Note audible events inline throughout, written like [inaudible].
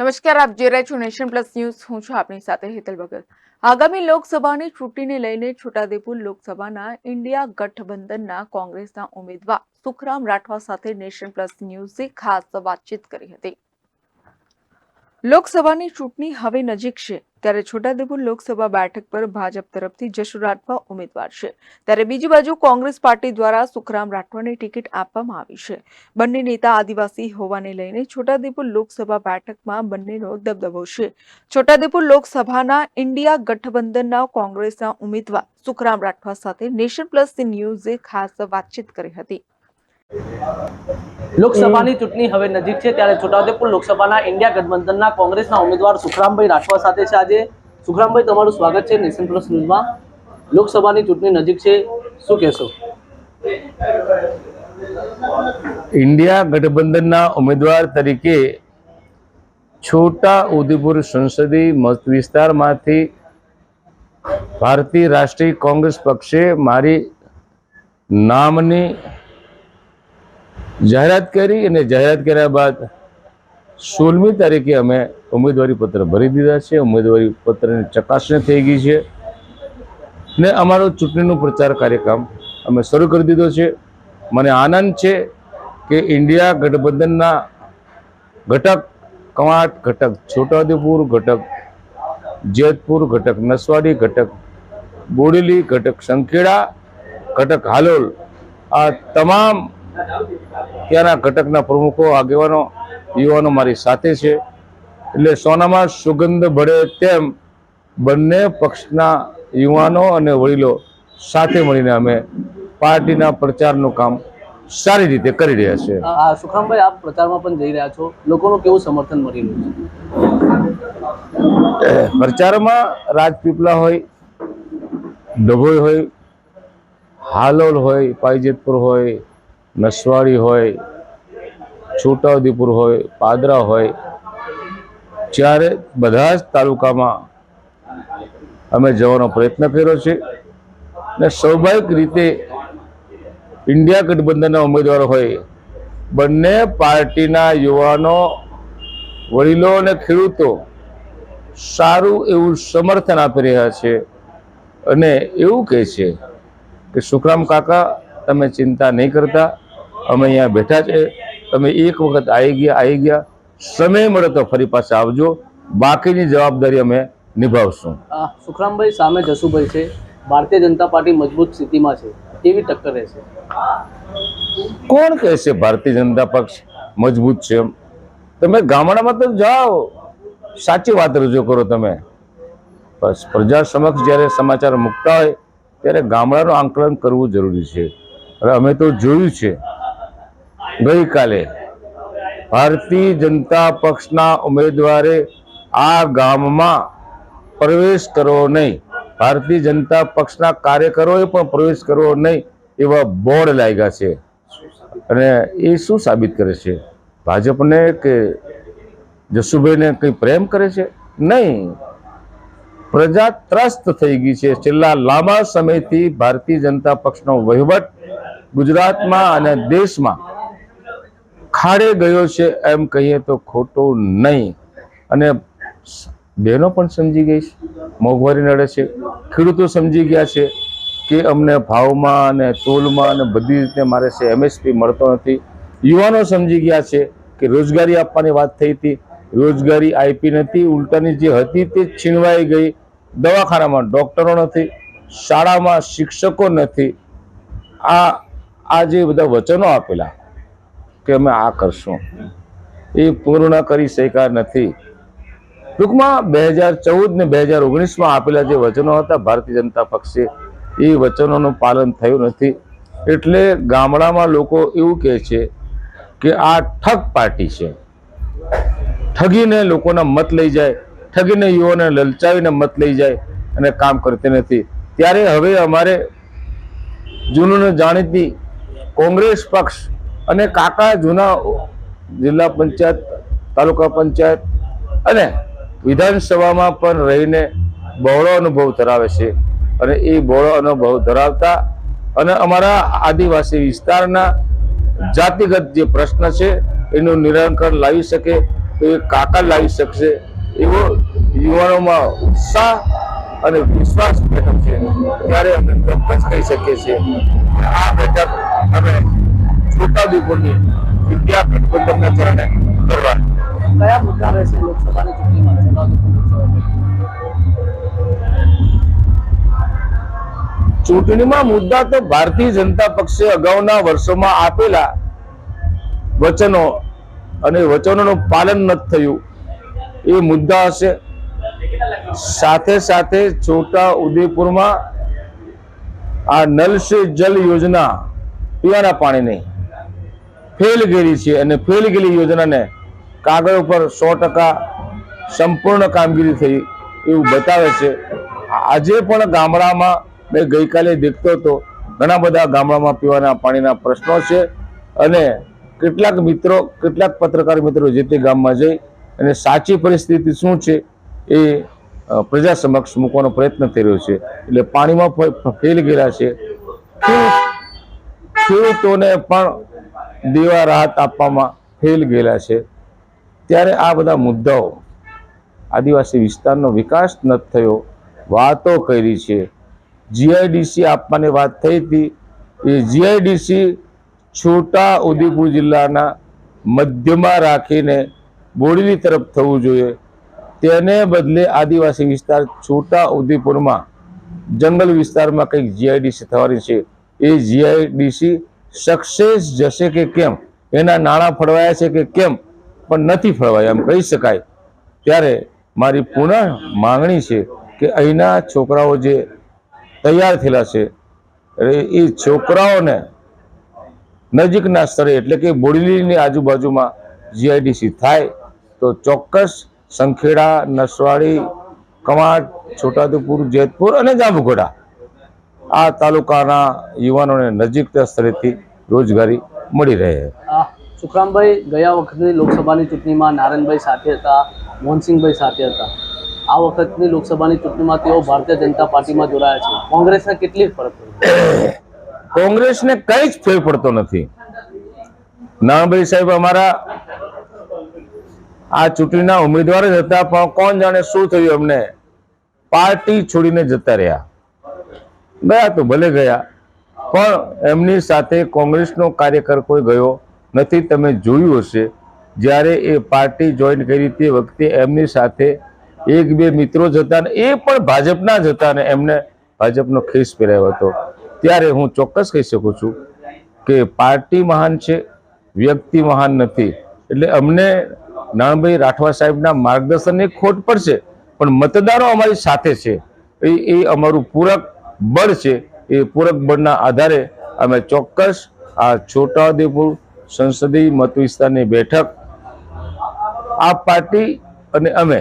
નમસ્કાર, આપ જોઈ રહ્યા છો નેશન પ્લસ ન્યૂઝ. હું છું આપની સાથે હેતલ ભગત. આગામી લોકસભાની ચૂંટણીને લઈને છોટાદેપુર લોકસભાના ઇન્ડિયા ગઠબંધનના કોંગ્રેસના ઉમેદવાર સુખરામ રાઠવા સાથે નેશન પ્લસ ન્યૂઝે ખાસ વાતચીત કરી હતી. લોકસભાની ચૂંટણી હવે નજીક છે. ત્યારે છોટાઉદેપુર લોકસભા બેઠક પર ભાજપ તરફથી જશુ રાઠવા ઉમેદવાર છે. ત્યારે બીજી બાજુ કોંગ્રેસ પાર્ટી દ્વારા સુખરામ રાઠવાને ટિકિટ આપવામાં આવી છે. બંને નેતા આદિવાસી હોવાને લઈને છોટાઉદેપુર લોકસભા બેઠકમાં બંનેનો દબદબો છે. છોટાઉદેપુર લોકસભાના ઇન્ડિયા ગઠબંધનના કોંગ્રેસના ઉમેદવાર સુખરામ રાઠવા સાથે નેશન પ્લસ ન્યૂઝે ખાસ વાતચીત કરી હતી. લોકસભાની ચૂંટણી હવે નજીક છે ત્યારે છોટાઉદેપુર લોકસભાના ઇન્ડિયા ગઠબંધનના કોંગ્રેસના ઉમેદવાર સુખરામભાઈ રાઠવા સાથે છે આજે. સુખરામભાઈ, તમારું સ્વાગત છે નેશન પ્લસ ન્યૂઝમાં. લોકસભાની ચૂંટણી નજીક છે. શું કહેશો? ઇન્ડિયા ગઠબંધનના ઉમેદવાર તરીકે છોટા ઉદેપુર સંસદીય મત વિસ્તારમાંથી ભારતીય રાષ્ટ્રીય કોંગ્રેસ પક્ષે મારી નામની જાહેરાત કરી અને જાહેરાત કર્યા બાદ સોળમી તારીખે અમે ઉમેદવારી પત્ર ભરી દીધા છે. ઉમેદવારી પત્રની ચકાસણી થઈ ગઈ છે ને અમારો ચૂંટણીનો પ્રચાર કાર્યક્રમ અમે શરૂ કરી દીધો છે. મને આનંદ છે કે ઇન્ડિયા ગઠબંધનના ઘટક કવાંટ, ઘટક છોટાઉદેપુર, ઘટક જેતપુર, ઘટક નસવાડી, ઘટક બોડેલી, ઘટક સંખેડા, ઘટક હાલોલ આ તમામ ત્યાંના ઘટકના પ્રમુખો આગેવાનો યુવાનો મારી સાથે છે. એટલે સોનામાં સુગંધ ભળે તેમ બંને પક્ષના યુવાનો અને વડીલો સાથે મળીને અમે પાર્ટીના પ્રચારનું કામ સારી રીતે કરી રહ્યા છે. આ સુખરામભાઈ આપ પ્રચારમાં પણ જઈ રહ્યા છો. લોકોનું કેવું સમર્થન મળી રહ્યું છે? પ્રચારમાં રાજપીપળા હોય ડભોઈ હોય હાલોલ હોય પાઈજેતપુર હોય નસવાડી હોય, છોટાઉદેપુર હોય, પાદરા હોય, જ્યારે બધા જ તાલુકામાં અમે જવાનો પ્રયત્ન કર્યો છે ને સ્વાભાવિક રીતે ઇન્ડિયા ગઠબંધનના ઉમેદવારો હોય, બંને પાર્ટીના યુવાનો, વડીલો અને ખેડૂતો સારું એવું સમર્થન આપી રહ્યા છે અને એવું કહે છે કે, સુખરામ કાકા, તમે ચિંતા નહીં કરતા. અમે અહીંયા બેઠા છે. તમે એક વખત આવી ગયા આવી ગયા. સમય મળે તો ફરી પાછા આવજો. બાકીની જવાબદારી અમે નિભાવશું. સુખરામભાઈ સામે જસુભાઈ છે. ભારતીય જનતા પાર્ટી મજબૂત સ્થિતિમાં છે. કેવી ટક્કર રહેશે? કોણ કહે છે ભારતીય જનતા પક્ષ મજબૂત છે તમે ગામડામાં તો જાઓ. સાચી વાત રજૂ કરો તમે. બસ પ્રજા સમક્ષ જ્યારે સમાચાર મૂકતા હોય ત્યારે ગામડાનું આંકલન કરવું જરૂરી છે. હવે અમે તો જોયું છે ગઈકાલે ભારતીય જનતા પક્ષના ઉમેદવારે આ ગામમાં પ્રવેશ કરવો નહીં. ભારતીય જનતા પક્ષના કાર્યકરોએ પણ પ્રવેશ કરવો નહીં એવા બોર્ડ લાગ્યા છે. અને એ શું સાબિત કરે છે? ભાજપને કે જસુભાઈને કંઈ પ્રેમ કરે છે? નહીં. પ્રજા ત્રસ્ત થઈ ગઈ છે. છેલ્લા લાંબા સમયથી ભારતીય જનતા પક્ષનો વહીવટ ગુજરાતમાં અને દેશમાં ખાડે ગયો છે એમ કહીએ તો ખોટું નહીં. અને બહેનો પણ સમજી ગઈ છે, મોંઘવારી નડે છે, ખેડૂતો સમજી ગયા છે કે અમને ભાવમાં અને તોલમાં અને બધી રીતે મારે છે એમએસપી મળતો નથી. યુવાનો સમજી ગયા છે કે રોજગારી આપવાની વાત થઈ હતી. રોજગારી આપી નથી, ઉલટાની જે હતી તે છીનવાઈ ગઈ. દવાખાનામાં ડોક્ટરો નથી, શાળામાં શિક્ષકો નથી. આ આ જે બધા વચનો આપેલા કે અમે આ કરશું. એ પૂર્ણ કરી શક્યા નથી. ટૂંકમાં બે હજાર ચૌદ ને બે હજાર ઓગણીસમાં આપેલા જે વચનો હતા ભારતીય જનતા પક્ષે, એ વચનોનું પાલન થયું નથી. એટલે ગામડામાં લોકો એવું કહે છે કે આ ઠગ પાર્ટી છે. ઠગીને લોકોના મત લઈ જાય, ઠગીને યુવાને લલચાવીને મત લઈ જાય અને કામ કરતી નથી. ત્યારે હવે અમારે જૂનું જાણીતી કોંગ્રેસ પક્ષ અને કાકા જૂના જિલ્લા પંચાયત, તાલુકા પંચાયત અને વિધાનસભામાં પણ રહીને બહોળો અનુભવ ધરાવે છે. અને એ બહોળો અનુભવ ધરાવતા અને અમારા આદિવાસી વિસ્તારના જાતિગત જે પ્રશ્ન છે, એનું નિરાકરણ લાવી શકે તો એ કાકા લાવી શકશે એવો યુવાનોમાં ઉત્સાહ અને વિશ્વાસ બેઠક છે. ત્યારે અમે ચોક્કસ કહી શકીએ છીએ. આ બેઠક અમે છોટાઉદેપુરની વિદ્યા ગઠબંધનના ચરણે કરવા કયા મુદ્દા રહેશે લોકસભાની ચૂંટણીમાં ચૂંટણીમાં મુદ્દા તો ભારતીય જનતા પક્ષે અગાઉના વર્ષોમાં આપેલા વચનો અને વચનોનું પાલન નથી થયું. એ મુદ્દા હશે. સાથે સાથે છોટા ઉદેપુરમાં આ નલ સે જલ યોજના પીવાના પાણીની ફેલ ગયેલી છે અને ફેલ ગયેલી યોજનાને કાગળ ઉપર સો ટકા સંપૂર્ણ કામગીરી થઈ એવું બતાવે છે. આજે પણ ગામડામાં મેં ગઈકાલે દેખતો હતો, ઘણા બધા ગામડામાં પીવાના પાણીના પ્રશ્નો છે અને કેટલાક મિત્રો, કેટલાક પત્રકાર મિત્રો જે તે ગામમાં જઈ અને સાચી પરિસ્થિતિ શું છે એ પ્રજા સમક્ષ મૂકવાનો પ્રયત્ન થઈ રહ્યો છે. એટલે પાણીમાં ફેલ ગયેલા છે. ખેડૂત- ખેડૂતોને પણ દેવા રાહત આપવામાં ફેલ ગયેલા છે. ત્યારે આ બધા મુદ્દાઓ આદિવાસી વિસ્તારનો વિકાસ નથી થયો વાતો કરી છે. જીઆઈડીસી આપવાની વાત થઈ હતી. એ જીઆઈડીસી છોટા ઉદેપુર જિલ્લાના મધ્યમાં રાખીને બોડેલી તરફ થવું જોઈએ. તેને બદલે આદિવાસી વિસ્તાર છોટા ઉદેપુરમાં જંગલ વિસ્તારમાં કંઈક જીઆઈડીસી થવાની છે. એ જીઆઈડીસી સક્સેસ જશે કે કેમ? એના નાણાં ફળવાયા છે કે કેમ? પણ નથી ફળવાયા, એમ કહી શકાય. ત્યારે મારી પુનઃ માંગણી છે કે અહીંના છોકરાઓ જે તૈયાર થયેલા છે, એ છોકરાઓને નજીકના સ્તરે, એટલે કે બોડેલીની આજુબાજુમાં જીઆઈડીસી થાય, તો ચોક્કસ સંખેડા, નસવાડી કમાટ છોટાઉદેપુર, જેતપુર અને જાંબુઘોડા આ તાલુકાના યુવાનોને નજીકના સ્તરેથી રોજગારી મળી રહે. સુખરામભાઈ ગયા વખતની લોકસભાની ચૂંટણીમાં નારાયણભાઈ સાથે હતા મોહનસિંહભાઈ સાથે હતા. આ વખતની લોકસભાની ચૂંટણીમાં તેઓ ભારતીય જનતા પાર્ટીમાં જોડાયા છે. કોંગ્રેસને કેટલી ફરક પડી? [coughs] કોંગ્રેસને કઈ જ ફેર પડતો નથી. નાણાભાઈ સાહેબ અમારા આ ચૂંટણીના ઉમેદવાર જ હતા પણ કોણ જાણે શું થયું એમને પાર્ટી છોડીને જતા રહ્યા. ગયા તો ભલે ગયા. પણ એમની સાથે કોંગ્રેસનો કાર્યકર કોઈ ગયો નથી, તમે જોયું હશે. જ્યારે એ પાર્ટી જોઈન કરી તે વખતે એમની સાથે એક બે મિત્રો જ હતા ને એ પણ ભાજપના જ હતા ને એમને ભાજપનો ખેસ પહેરાયો હતો. ત્યારે હું ચોક્કસ કહી શકું છું કે પાર્ટી મહાન છે, વ્યક્તિ મહાન નથી. એટલે અમને નાણભાઈ રાઠવા સાહેબના માર્ગદર્શનની ખોટ પડશે પણ મતદારો અમારી સાથે છે. એ અમારું પૂરક બળ છે. એ પૂરક બળના આધારે અમે ચોક્કસ આ છોટાઉદેપુર સંસદીય મત વિસ્તારની બેઠક આ પાર્ટી અને અમે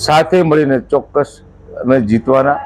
સાથે મળીને ચોક્કસ અમે જીતવાના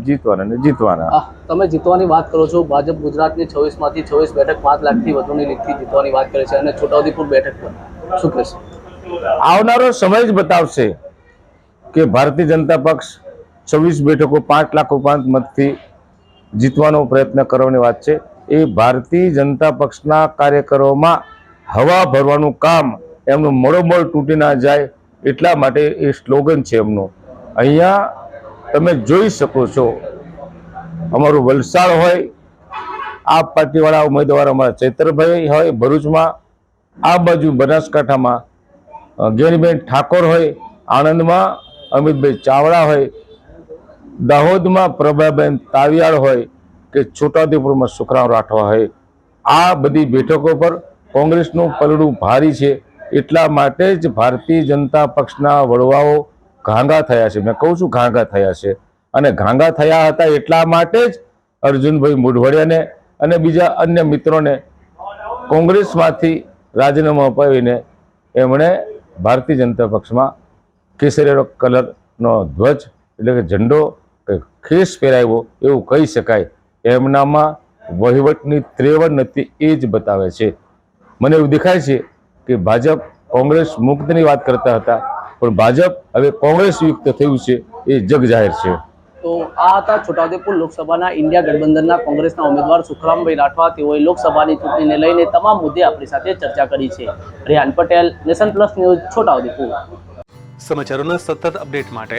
જીતવાના ને જીતવાના. તમે જીતવાની વાત કરો છો. ભાજપ ગુજરાતની છવ્વીસમાંથી છવ્વીસ બેઠક પાંચ લાખથી વધુની લીડથી જીતવાની વાત કરે છે અને છોટાઉદેપુર બેઠક પર શું કહેશે? આવનારો સમય જ બતાવશે કે ભારતીય જનતા પક્ષ છવ્વીસ બેઠકો પાંચ લાખ પાંચ મતથી જીતવાનો પ્રયત્ન કરવાની વાત છે. એ ભારતીય જનતા પક્ષના કાર્યકરોમાં હવા ભરવાનું કામ એમનું મળોમળ તૂટી ના જાય એટલા માટે એ સ્લોગન છે એમનું. અહીંયા તમે જોઈ શકો છો, અમારું વલસાડ હોય આ પાર્ટીવાળા ઉમેદવાર અમારા ચૈતરભાઈ હોય, ભરૂચમાં, આ બાજુ બનાસકાંઠામાં ગેરીબેન ઠાકોર હોય, આણંદમાં, અમિતભાઈ ચાવડા હોય દાહોદમાં પ્રભાબેન તાવિયાળ હોય કે છોટાઉદેપુરમાં સુખરામ રાઠવા હોય, આ બધી બેઠકો પર કોંગ્રેસનું પલડું ભારી છે. એટલા માટે જ ભારતીય જનતા પક્ષના વડવાઓ ઘાંગા થયા છે. મેં કહું છું ઘાંગા થયા છે. અને ઘાંગા થયા હતા એટલા માટે જ અર્જુનભાઈ મુઢવડિયાને અને બીજા અન્ય મિત્રોને કોંગ્રેસમાંથી રાજીનામું અપાવીને એમણે ભારતીય જનતા પક્ષમાં કેસરીયો કલરનો ધ્વજ, એટલે કે ઝંડો ખેસ પહેરાવ્યો એવું કહી શકાય. એમનામાં વહીવટની ત્રેવડ નથી એ જ બતાવે છે. મને એવું દેખાય છે કે ભાજપ કોંગ્રેસ મુક્તની વાત કરતા હતા પણ ભાજપ હવે કોંગ્રેસ યુક્ત થયું છે એ જગ જાહેર છે. તો આ હતા છોટાઉદેપુર લોકસભાના ઇન્ડિયા ગઠબંધનના કોંગ્રેસના ઉમેદવાર સુખરામભાઈ રાઠવા. તેઓએ લોકસભાની ચૂંટણીને લઈને તમામ મુદ્દે આપણી સાથે ચર્ચા કરી છે. Rehan Patel nation plus news Chhota Udepur. સમાચારોના સતત અપડેટ માટે